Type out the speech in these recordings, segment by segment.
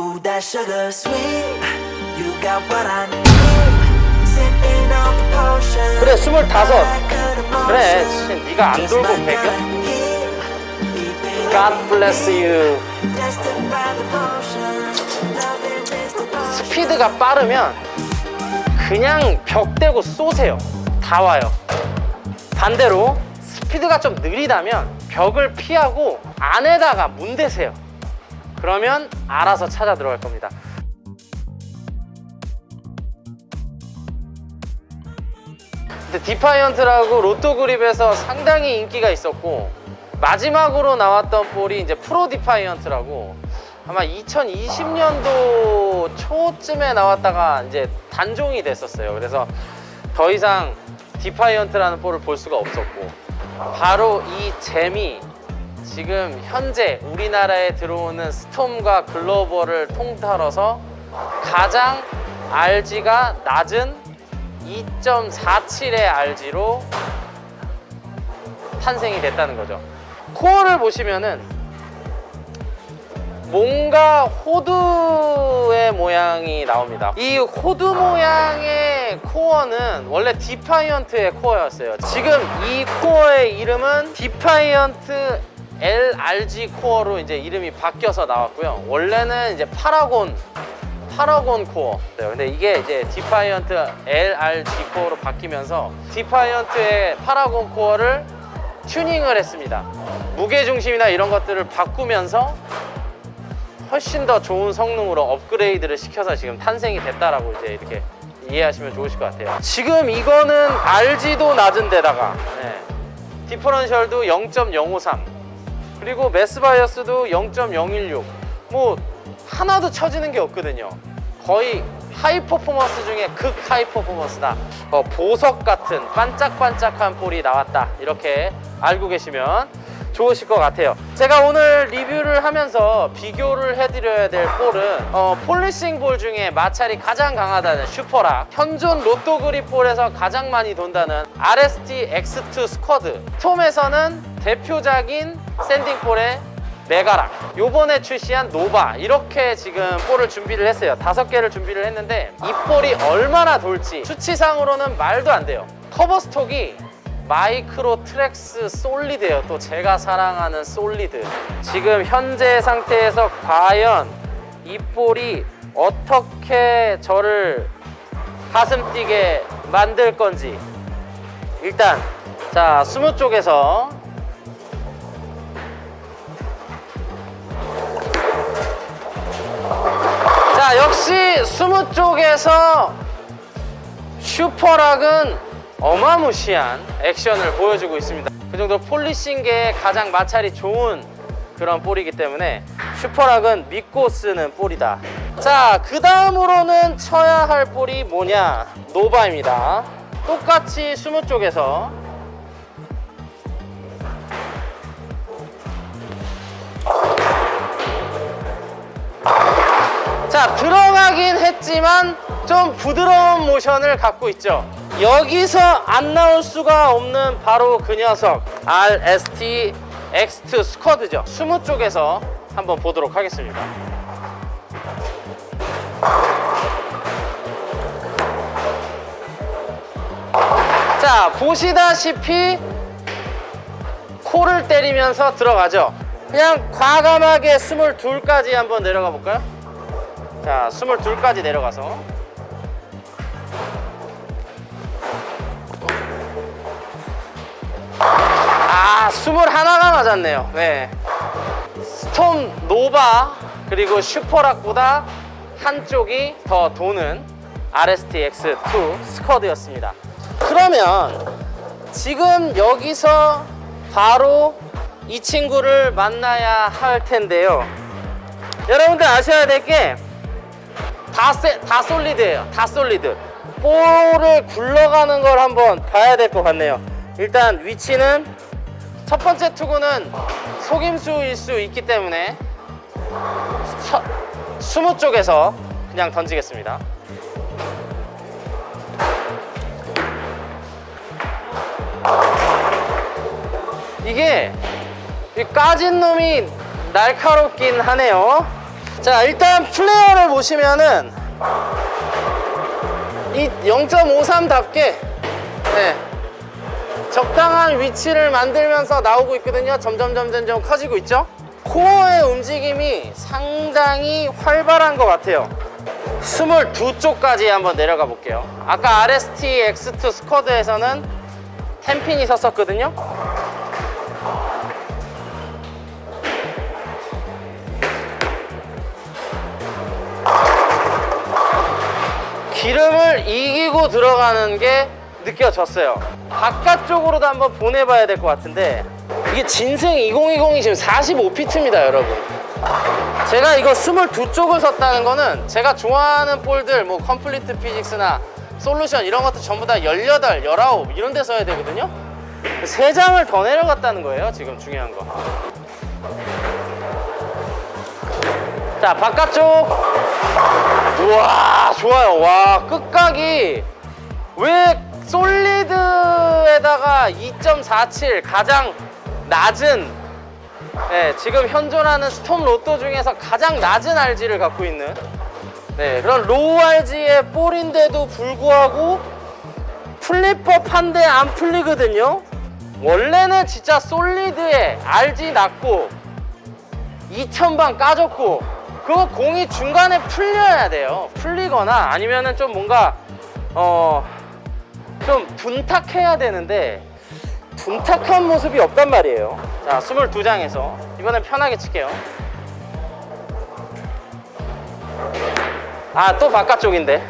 Ooh, that sugar sweet. You got what I need. Sipping on the potion. 그래, 스물다섯. 그래, 씨, 네가 안 돌고 배겨? It God bless you. Destined by the potion. Loving is the potion. 스피드가 빠르면 그냥 벽 대고 쏘세요. 다 와요. 반대로 스피드가 좀 느리다면 벽을 피하고 안에다가 문대세요. 그러면 알아서 찾아 들어갈 겁니다. 디파이언트라고 로또 그립에서 상당히 인기가 있었고 마지막으로 나왔던 볼이 이제 프로 디파이언트라고 아마 2020년도 초쯤에 나왔다가 이제 단종이 됐었어요. 그래서 더 이상 디파이언트라는 볼을 볼 수가 없었고 바로 이 잼이 지금 현재 우리나라에 들어오는 스톰과 글로벌을 통틀어서 가장 RG가 낮은 2.47의 RG로 탄생이 됐다는 거죠. 코어를 보시면은 뭔가 호두의 모양이 나옵니다. 이 호두 모양의 코어는 원래 디파이언트의 코어였어요. 지금 이 코어의 이름은 디파이언트 LRG 코어로 이제 이름이 바뀌어서 나왔고요. 원래는 이제 파라곤 파라곤 코어. 네, 근데 이게 이제 디파이언트 LRG 코어로 바뀌면서 디파이언트의 파라곤 코어를 튜닝을 했습니다. 무게 중심이나 이런 것들을 바꾸면서 훨씬 더 좋은 성능으로 업그레이드를 시켜서 지금 탄생이 됐다라고 이제 이렇게 이해하시면 좋으실 것 같아요. 지금 이거는 RG도 낮은 데다가 네. 디퍼런셜도 0.053 그리고 매스 바이어스도 0.016. 뭐 하나도 처지는 게 없거든요. 거의 하이 퍼포먼스 중에 극 하이 퍼포먼스다. 어, 보석 같은 반짝반짝한 볼이 나왔다. 이렇게 알고 계시면 좋으실 것 같아요. 제가 오늘 리뷰를 하면서 비교를 해드려야 될 볼은 어, 폴리싱 볼 중에 마찰이 가장 강하다는 슈퍼락 현존 로또 그립 볼에서 가장 많이 돈다는 RST X2 스쿼드 톰에서는 대표작인 샌딩 볼의 메가락. 요번에 출시한 노바. 이렇게 지금 볼을 준비를 했어요. 다섯 개를 준비를 했는데 이 볼이 얼마나 돌지 수치상으로는 말도 안 돼요. 커버 스톡이 마이크로 트랙스 솔리드예요. 또 제가 사랑하는 솔리드. 지금 현재 상태에서 과연 이 볼이 어떻게 저를 가슴 뛰게 만들 건지. 일단 자 스무 쪽에서 자 역시 스무 쪽에서 슈퍼락은 어마무시한 액션을 보여주고 있습니다. 그 정도 폴리싱계에 가장 마찰이 좋은 그런 볼이기 때문에 슈퍼락은 믿고 쓰는 볼이다. 자 그 다음으로는 쳐야 할 볼이 뭐냐? 노바입니다. 똑같이 스무 쪽에서 자 들어가긴 했지만 좀 부드러운 모션을 갖고 있죠. 여기서 안 나올 수가 없는 바로 그 녀석 RST X2 스쿼드죠. 스무 쪽에서 한번 보도록 하겠습니다. 자 보시다시피 코를 때리면서 들어가죠. 그냥 과감하게 22까지 한번 내려가 볼까요? 자, 22까지 내려가서 아, 21가 맞았네요. 네. 스톰 노바 그리고 슈퍼락보다 한쪽이 더 도는 RSTX2 스쿼드였습니다. 그러면 지금 여기서 바로 이 친구를 만나야 할 텐데요. 여러분들 아셔야 될 게 다다 솔리드예요. 다 솔리드. 볼을 굴러가는 걸 한번 봐야 될 것 같네요. 일단 위치는 첫 번째 투구는 속임수일 수 있기 때문에 서, 스무 쪽에서 그냥 던지겠습니다. 이게 이 까진 놈이 날카롭긴 하네요. 자 일단 플레이어를 보시면은 이 0.53답게 네, 적당한 위치를 만들면서 나오고 있거든요. 점점 점 점 커지고 있죠? 코어의 움직임이 상당히 활발한 것 같아요. 22쪽까지 한번 내려가 볼게요. 아까 RST X2 스쿼드에서는 10핀이 섰었거든요 기름을 이기고 들어가는 게 느껴졌어요. 바깥쪽으로도 한번 보내봐야 될 것 같은데 이게 진생 2020이 지금 45피트입니다, 여러분. 제가 이거 22쪽을 섰다는 거는 제가 좋아하는 볼들 뭐 컴플리트 피직스나 솔루션 이런 것도 전부 다 18, 19 이런 데 써야 되거든요. 세 장을 더 내려갔다는 거예요, 지금 중요한 거. 자, 바깥쪽 우와 좋아요. 와 끝각이 왜 솔리드에다가 2.47 가장 낮은 네, 지금 현존하는 스톰 로또 중에서 가장 낮은 RG를 갖고 있는 네, 그런 로우 RG의 볼인데도 불구하고 풀릴 법한데 안 풀리거든요. 원래는 진짜 솔리드에 RG 낮고 2000방 까졌고 그거 공이 중간에 풀려야 돼요. 풀리거나 아니면은 좀 뭔가 어 좀 둔탁해야 되는데 둔탁한 모습이 없단 말이에요. 자 22장에서. 이번엔 편하게 칠게요. 아 또 바깥쪽인데.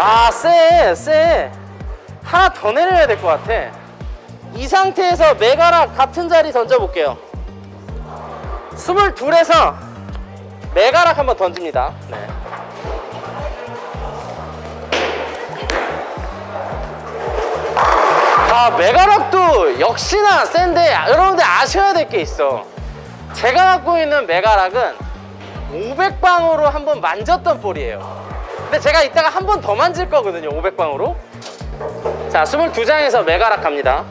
아 쎄 쎄. 하나 더 내려야 될 것 같아. 이 상태에서 메가락 같은 자리 던져볼게요. 22에서 메가락 한번 던집니다. 네. 아, 메가락도 역시나 센데 여러분들 아셔야 될 게 있어. 제가 갖고 있는 메가락은 500방으로 한번 만졌던 볼이에요. 근데 제가 이따가 한 번 더 만질 거거든요, 500방으로. 자, 22장에서 메가락 갑니다.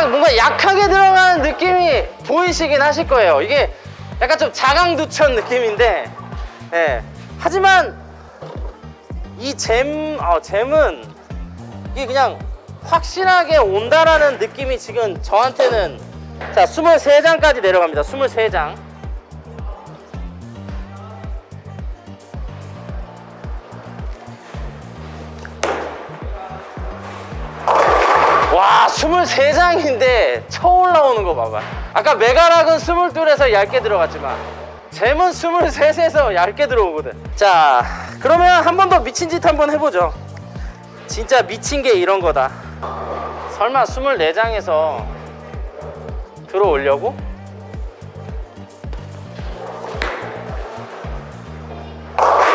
짝 뭔가 약하게 들어가는 느낌이 보이시긴 하실 거예요. 이게 약간 좀 자강두천 느낌인데, 예. 하지만 이 잼, 어, 잼은 이게 그냥 확실하게 온다라는 느낌이 지금 저한테는 자 23장까지 내려갑니다. 23장. 23장인데 쳐 올라오는 거 봐봐. 아까 메가락은 22에서 얇게 들어갔지만 잼은 23에서 얇게 들어오거든. 자 그러면 한 번 더 미친 짓 한 번 해보죠. 진짜 미친 게 이런 거다. 설마 24장에서 들어오려고?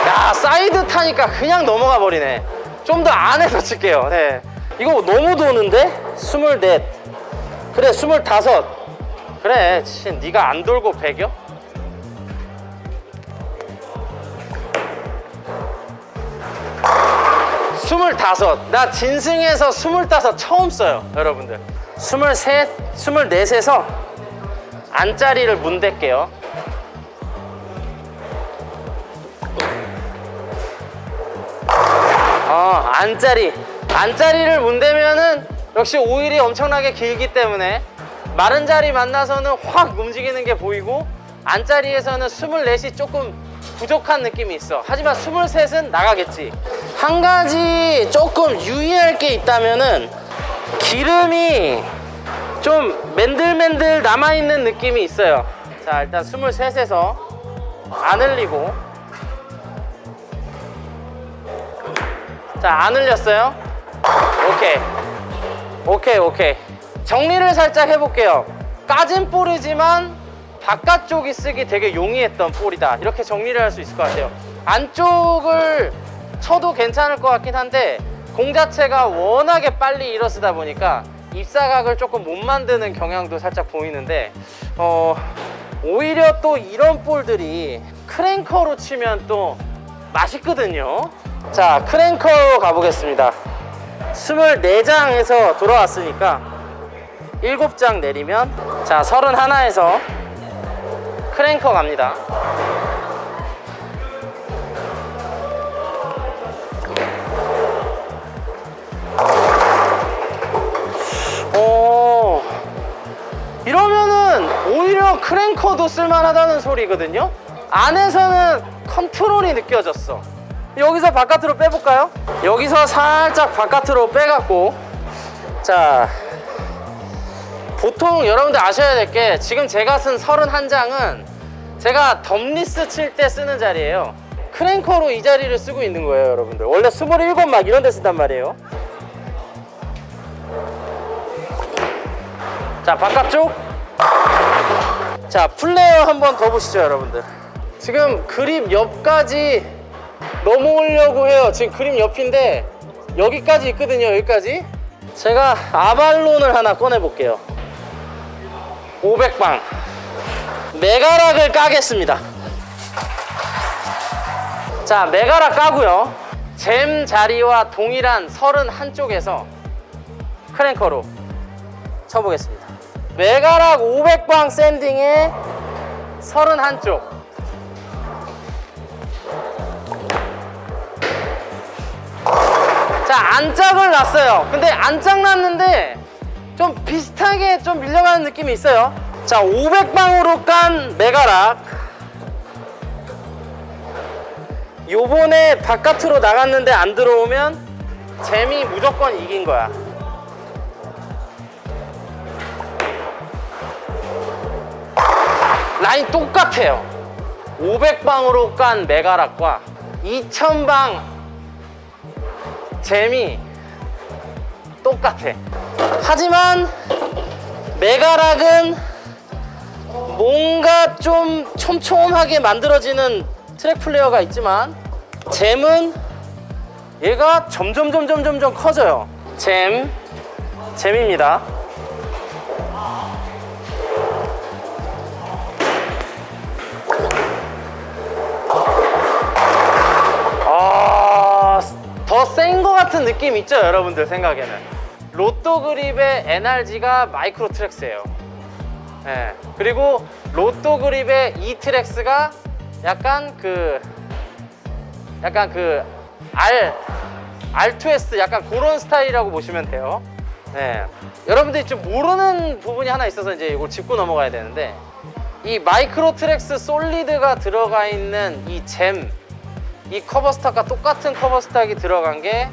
야 사이드 타니까 그냥 넘어가 버리네. 좀 더 안에서 칠게요. 네. 이거 너무 도는데? 24 그래 25 그래 진 네가 안 돌고 배겨? 스물다섯 나 진승에서 스물다섯 처음 써요 여러분들 스물셋 스물넷에서 안짜리를 문댈게요 어, 안짜리. 안짜리를 문대면은 역시 오일이 엄청나게 길기 때문에 마른 자리 만나서는 확 움직이는 게 보이고 안짜리에서는 24이 조금 부족한 느낌이 있어. 하지만 23은 나가겠지. 한 가지 조금 유의할 게 있다면은 기름이 좀 맨들맨들 남아있는 느낌이 있어요. 자, 일단 23에서 안 흘리고 자, 안 흘렸어요? 오케이. 오케이, 오케이. 정리를 살짝 해볼게요. 까진 볼이지만 바깥쪽이 쓰기 되게 용이했던 볼이다. 이렇게 정리를 할 수 있을 것 같아요. 안쪽을 쳐도 괜찮을 것 같긴 한데 공 자체가 워낙에 빨리 일어서다 보니까 입사각을 조금 못 만드는 경향도 살짝 보이는데 어, 오히려 또 이런 볼들이 크랭커로 치면 또 맛있거든요. 자, 크랭커로 가보겠습니다. 24장에서 돌아왔으니까 7장 내리면 자 31에서 크랭커 갑니다. 오 이러면은 오히려 크랭커도 쓸만하다는 소리거든요. 안에서는 컨트롤이 느껴졌어 여기서 바깥으로 빼볼까요? 여기서 살짝 바깥으로 빼갖고. 자 보통 여러분들 아셔야 될 게 지금 제가 쓴 31장은 제가 덤리스 칠 때 쓰는 자리예요. 크랭커로 이 자리를 쓰고 있는 거예요 여러분들. 원래 27막 이런 데 쓴단 말이에요. 자 바깥쪽. 자 플레이어 한 번 더 보시죠 여러분들. 지금 그립 옆까지 넘어오려고 해요. 지금 그립 옆인데 여기까지 있거든요 여기까지. 제가 아발론을 하나 꺼내 볼게요. 500방. 메가락을 까겠습니다. 자 메가락 까고요. 잼 자리와 동일한 31쪽에서 크랭커로 쳐보겠습니다. 메가락 500방 샌딩에 31쪽 자 안짝을 놨어요. 근데 안짝 놨는데 좀 비슷하게 좀 밀려가는 느낌이 있어요. 자 500방으로 깐 메가락. 요번에 바깥으로 나갔는데 안 들어오면 잼이 무조건 이긴 거야. 라인 똑같아요. 500방으로 깐 메가락과 2000방 잼이 똑같아. 하지만 메가락은 뭔가 좀 촘촘하게 만들어지는 트랙 플레이어가 있지만 잼은 얘가 점점 점점 점점 커져요. 잼, 잼입니다. 같은 느낌 있죠, 여러분들 생각에는. 로또 그립의 NRG가 마이크로 트랙스예요. 예. 그리고 로또 그립의 E 트랙스가 약간 그 약간 그 R R2S 약간 그런 스타일이라고 보시면 돼요. 네. 여러분들이 좀 모르는 부분이 하나 있어서 이제 이걸 짚고 넘어가야 되는데 이 마이크로 트랙스 솔리드가 들어가 있는 이 잼, 이 커버 스탁과 똑같은 커버 스탁이 들어간 게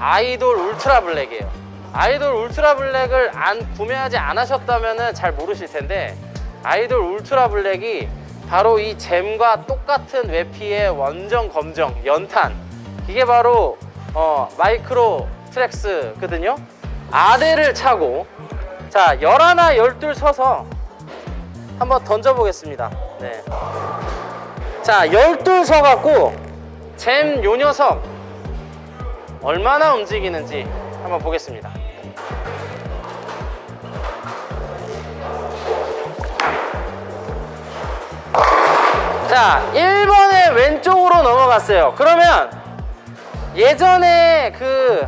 아이돌 울트라 블랙이에요. 아이돌 울트라 블랙을 안 구매하지 않으셨다면 잘 모르실 텐데 아이돌 울트라 블랙이 바로 이 잼과 똑같은 외피의 원정 검정 연탄 이게 바로 어, 마이크로 트랙스거든요. 아대를 차고 자 11, 12 서서 한번 던져보겠습니다. 네. 자, 12 서 갖고 잼 요 녀석 얼마나 움직이는지 한번 보겠습니다. 자, 1번의 왼쪽으로 넘어갔어요. 그러면 예전에 그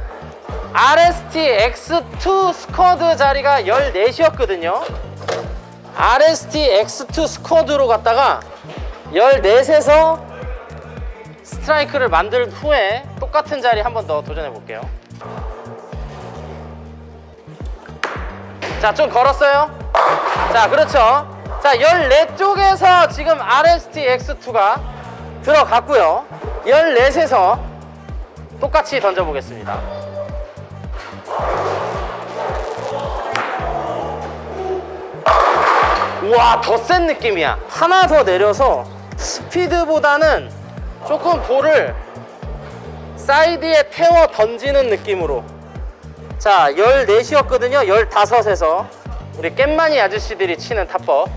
RST X2 스쿼드 자리가 14시였거든요. RST X2 스쿼드로 갔다가 14에서 스트라이크를 만든 후에 똑같은 자리 한 번 더 도전해 볼게요. 자, 좀 걸었어요. 자, 그렇죠. 자, 14쪽에서 지금 RST X2가 들어갔고요. 14에서 똑같이 던져 보겠습니다. 우와, 더 센 느낌이야. 하나 더 내려서 스피드보다는 조금 볼을 사이드에 태워 던지는 느낌으로. 자, 14시였거든요. 15에서. 우리 깻마니 아저씨들이 치는 탑법.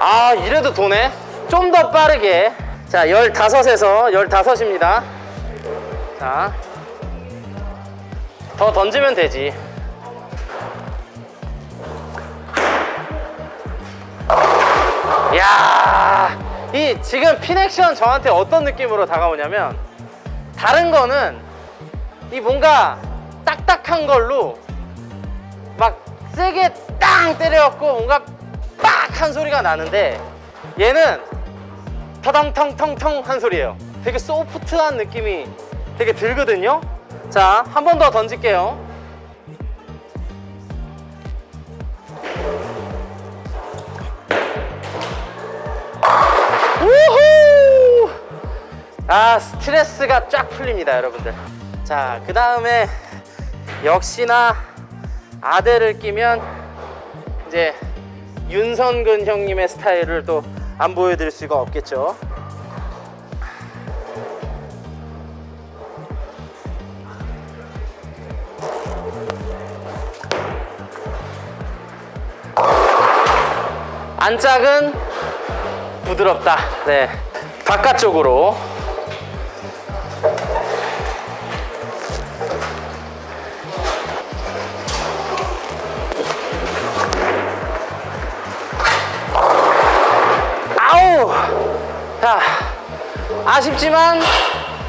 아, 이래도 도네. 좀 더 빠르게. 자, 15에서 15입니다. 자. 더 던지면 되지. 야 이 지금 피넥션 저한테 어떤 느낌으로 다가오냐면 다른 거는 이 뭔가 딱딱한 걸로 막 세게 땅 때려갖고 뭔가 빡 한 소리가 나는데 얘는 타당텅텅텅 한 소리예요. 되게 소프트한 느낌이 되게 들거든요. 자, 한 번 더 던질게요. 아, 스트레스가 쫙 풀립니다, 여러분들. 자, 그 다음에 역시나 아대를 끼면 이제 윤선근 형님의 스타일을 또 안 보여드릴 수가 없겠죠. 안짝은 부드럽다. 네. 바깥쪽으로. 아쉽지만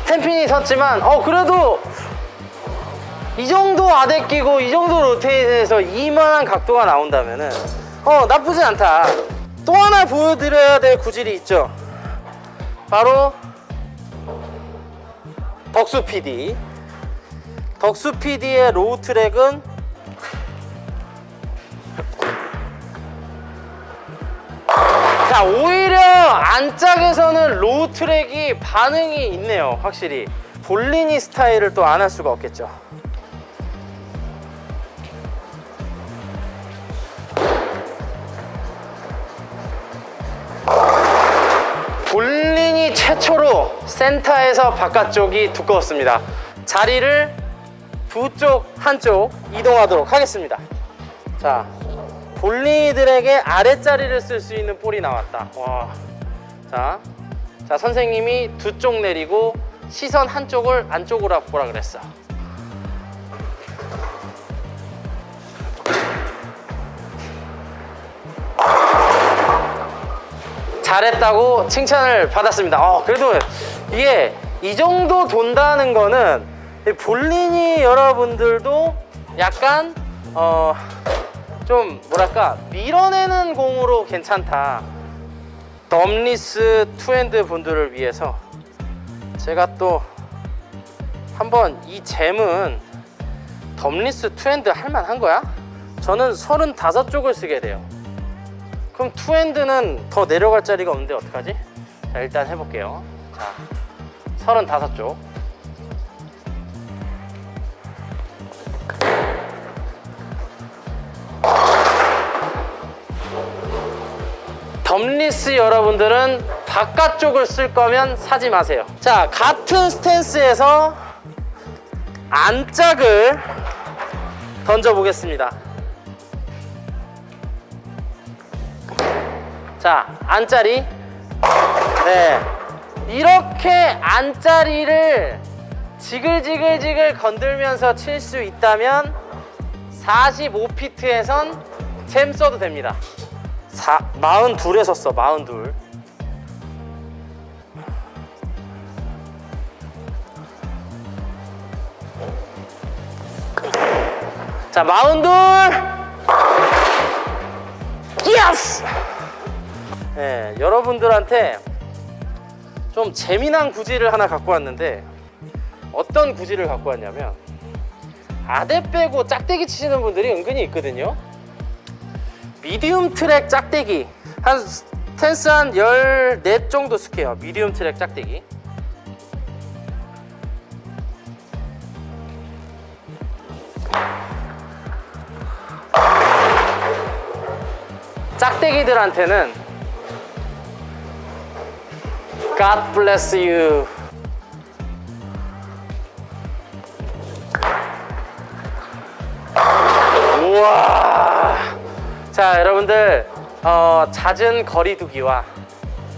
템핀이 섰지만, 어, 그래도 이 정도 아대 끼고 이 정도 로테이션에서 이만한 각도가 나온다면은 어 나쁘지 않다. 또 하나 보여드려야 될 구질이 있죠. 바로 덕수 PD 덕수 PD의 로우 트랙은 자 오히려 안짝에서는 로우 트랙이 반응이 있네요 확실히 볼리니 스타일을 또 안 할 수가 없겠죠 볼린이 최초로 센터에서 바깥쪽이 두꺼웠습니다. 자리를 두 쪽, 한쪽 이동하도록 하겠습니다. 자, 볼린이들에게 아랫자리를 쓸 수 있는 볼이 나왔다. 와. 자, 자, 선생님이 두 쪽 내리고 시선 한쪽을 안쪽으로 보라 그랬어. 잘했다고 칭찬을 받았습니다. 어, 그래도 이게 이 정도 돈다는 거는 이 볼린이 여러분들도 약간 어, 좀 뭐랄까 밀어내는 공으로 괜찮다. 덤리스 투핸드 분들을 위해서 제가 또 한번 이 잼은 덤리스 투핸드 할만한 거야? 저는 35쪽을 쓰게 돼요. 그럼 투핸드는 더 내려갈 자리가 없는데 어떡하지? 자 일단 해볼게요 자 35쪽 덤리스 여러분들은 바깥쪽을 쓸 거면 사지 마세요 자 같은 스탠스에서 안짝을 던져 보겠습니다 자, 안짜리. 네. 이렇게 안짜리를 지글지글지글 건들면서 칠 수 있다면 45피트에선 잼 써도 됩니다. 사, 42에 섰어, 42. 자, 42. 예스! 예, 여러분들한테 좀 재미난 구질을 하나 갖고 왔는데 어떤 구질을 갖고 왔냐면 아대 빼고 짝대기 치시는 분들이 은근히 있거든요. 미디움 트랙 짝대기 한 텐스 한 14 정도 쓸게요. 미디움 트랙 짝대기. 짝대기들한테는 God bless you. 자, 여러분들 어, 잦은 거리두기와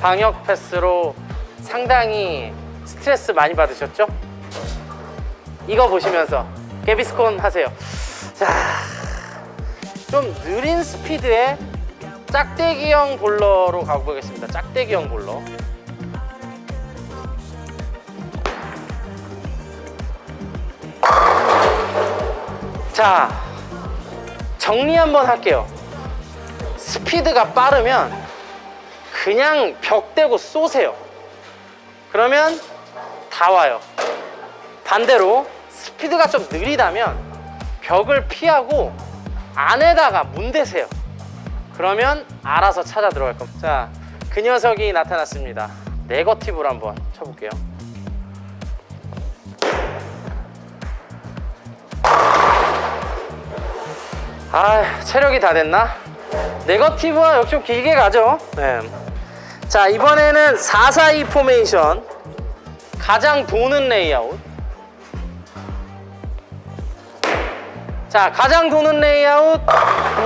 방역 패스로 상당히 스트레스 많이 받으셨죠? 이거 보시면서 개비스콘 하세요. 자, 좀 느린 스피드에 짝대기형 볼러로 가보겠습니다. 짝대기형 볼러. 자, 정리 한번 할게요. 스피드가 빠르면 그냥 벽 대고 쏘세요. 그러면 다 와요. 반대로 스피드가 좀 느리다면 벽을 피하고 안에다가 문대세요. 그러면 알아서 찾아 들어갈 겁니다. 자, 그 녀석이 나타났습니다. 네거티브로 한번 쳐볼게요. 아, 체력이 다 됐나? 네거티브와 역시 좀 길게 가죠. 네. 자, 이번에는 442 포메이션. 가장 도는 레이아웃. 자, 가장 도는 레이아웃.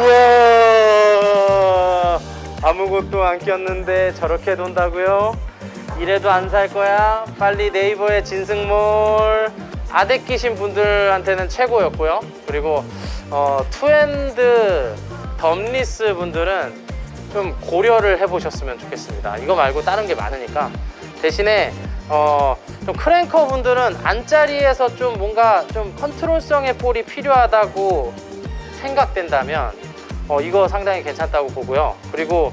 우와. 아무것도 안 꼈는데 저렇게 돈다고요? 이래도 안 살 거야? 빨리 네이버에 진승몰 아덱 끼신 분들한테는 최고였고요. 그리고 어, 투핸드 덤리스 분들은 좀 고려를 해보셨으면 좋겠습니다. 이거 말고 다른 게 많으니까 대신에 어, 좀 크랭커 분들은 안짜리에서 좀 뭔가 좀 컨트롤성의 볼이 필요하다고 생각된다면 어, 이거 상당히 괜찮다고 보고요. 그리고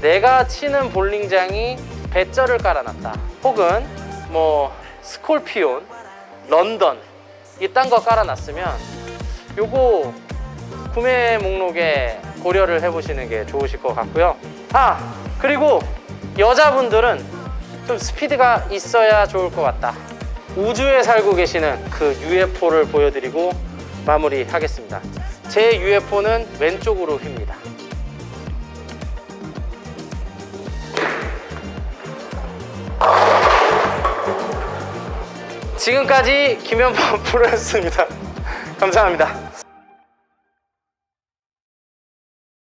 내가 치는 볼링장이 배절을 깔아놨다. 혹은 뭐 스콜피온, 런던 이딴 거 깔아놨으면 요거 구매 목록에 고려를 해보시는 게 좋으실 것 같고요. 아 그리고 여자분들은 좀 스피드가 있어야 좋을 것 같다. 우주에 살고 계시는 그 UFO를 보여드리고 마무리하겠습니다. 제 UFO는 왼쪽으로 휩니다. 지금까지 김현범 프로였습니다. 감사합니다.